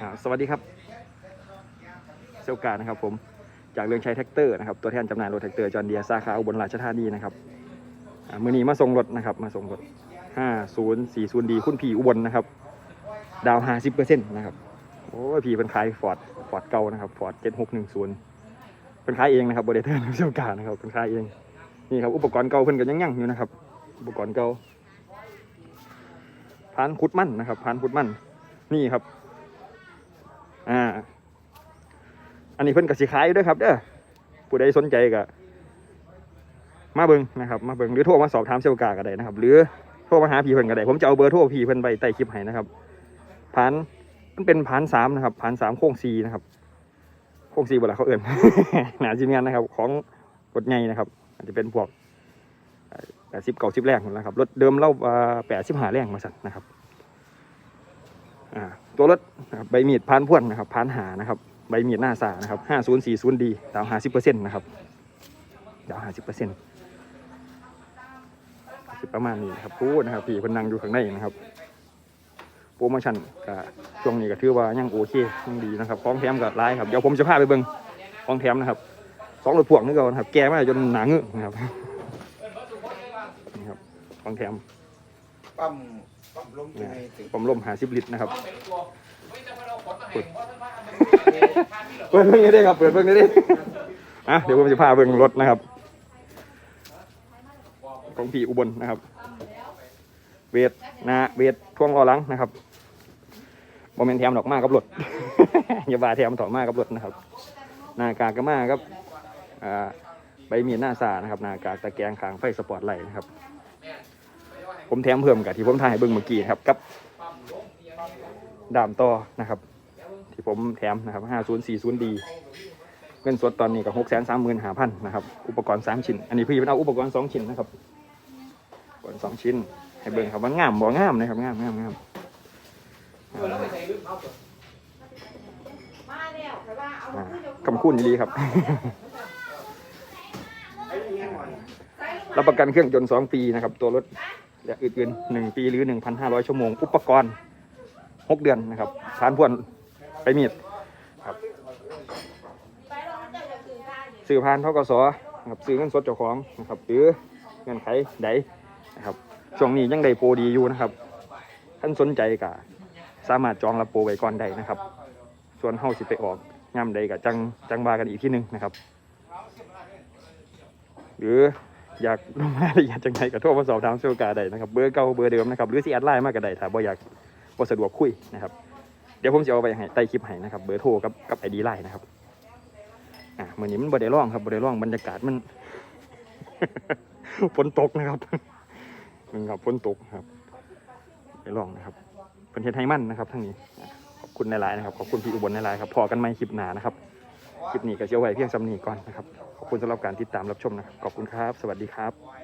อ่าสวัสดีครับเซลการนะครับผมจากเรื่องใช้แท็กเตอร์นะครับตัวแทนจำหน่ายรถแท็กเตอร์จอห์นเดียสาขาอุบลราชธานีนะครับมือนี้มาส่งรถนะครับมาส่งรถ 5040ดีคุณพี่อุบลนะครับ ดาว 50%นะครับโอ้พี่เป็นขายฟอร์ดฟอร์ดเก่านะครับฟอร์ด7610เป็นขายเองนะครับบริเตอร์เซลการนะครับเป็นขายเองนี่ครับอุปกรณ์เก่าเพิ่นก็ยังยั่งอยู่นะครับ อุปกรณ์เก่าพานขุดมั่นนะครับพานขุดมั่นนี่ครับ อ่า อั นนี้เพิ่นกับสิขายู่ด้วยครับเด้อผู้ใดสนใจก็มาเบิ่งนะครับ มาเบิ่งหรือโทรมาสอบถามเซลกาก็ได้นะครับ หรือโทรมาหาพี่เพิ่นก็ได้ผมจะเอาเบอร์โทรพี่เพิ่นไปใต้คลิปให้นะครับผ่านมันเป็นผ่านสามนะครับผ่านสามโค้งสี่นะครับโค้งสี่เวลาเขาเอื่นหนาจีเมียนนะครับ ของรถไงนะครับ อาจจะเป็นพวกแปดสิบเก้าสิบแรงหมดแล้วครับรถเดิมเล่าแปดสิบห้าแรงมาสั่นนะครับตัวรถใบมีดพานพ่วนนะครับพานหานะครับ ใบมีดหน้าสานะครับห้าศูนย์สี่ศูนย์ดีดาวห้าสิบเปอร์เซ็นต์นะครับดาวห้าสิบเปอร์เซ็นต์ประมาณนี้นะครับพูดนะครับพี่คนนั่งอยู่ข้างในนะครับโปรโมชั่นก็ช่วงนี้ก็ถือว่ายังโอเคยังดีนะครับของแถมก็ร้ายครับเดี๋ยวผมจะพาไปเบิ้งของแถมนะครับสองรถพ่วงนี่ก็นะครับ แกมาจนหนาเงือกนะครับนี่ครับของแถมปั๊มปั๊มลมยังไงถึงผมลมหาสิบลิตรนะครับ เปิดเพิ่งนี้ได้ครับ เปิดเพิ่งนี้ได้อะเดี๋ยวผมจะพาเบิ่งรถนะครับ ของพี่อุบลนะครับ เวทนะเวทท่วงล้อหลังนะครับโมเมนแถมดอกมากกับรถอย่าบาแถมถอดมากกับรถนะครับ หน้ากากก็มากครับอ่าใบมีดหน้าสานะครับหน้ากากตะแกรงขางไฟสปอร์ตไลท์นะครับ ผมแถมเพิ่มกับที่ผมถ่ายให้เบิ่งเมื่อกี้ครับกับดามต่อนะครับ ที่ผมแถมนะครับ 5040D เงินสดตอนนี้กับ635,000นะครับ อุปกรณ์ 3 ชิ้น อันนี้พี่เป็นเอาอุปกรณ์ 2 ชิ้นนะครับ อุปกรณ์ 2 ชิ้น ให้เบิ่งครับมันงามบ่งามนะครับงามงามงามอ่ามาแล้วแต่ว่าเอาอ่าขึ้นเดี๋ยวคำคูณดีครับ รับประกันเครื่องยนต์ 2 ปีนะครับ ตัวรถและอื่นๆ1ปีหรือ 1,500 ชั่วโมง อุปกรณ์ 6 เดือนนะครับทานพ่วน ไปมีดไปเราเจอจะคือได้เนี่อผ่านทกสครับซื้อเงินสดเจ้าของนะครับหรือเงินไขใดนะครับช่วงนี้ยังได้โปรดีอยู่นะครับ ท่านสนใจก็สามารถจองรับโปรไว้ก่อนได้นะครับ ส่วนเฮาสิไปออกย่ำใดก็จังจังบากันอีกที่หนึ่งนะครับ หรืออยากรู้รายละเอียดจังไงก็โทรมาสอบถามเซลกาได้นะครับ เบอร์เก่าเบอร์เดิมนะครับ หรือสิแอดไลน์มากก็ได้ถ้าบ่อยากบ่สะดวกคุยนะครับ เดี๋ยวผมจะเอาไปให้ใต้คลิปให้นะครับ เบอร์โทรกับกับไอดีไลน์นะครับอะเมื่อนี้มันบ่ได้ร่องครับบ่ได้ร่องบรรยากาศมันฝนตกนะครับนี่ครับฝนตกครับได้ร่องนะครับเป็นเฮ็ดให้มั่นนะครับทั้งนี้ขอบคุณในไลน์นะครับขอบคุณพี่อุบลในไลน์ครับพอกันไหมคลิปหนานะครับคลิปนี้ก็เชียวไว้เพียงสำนีก่อนนะครับขอบคุณสำหรับการติดตามรับชมนะครับขอบคุณครับ สวัสดีครับ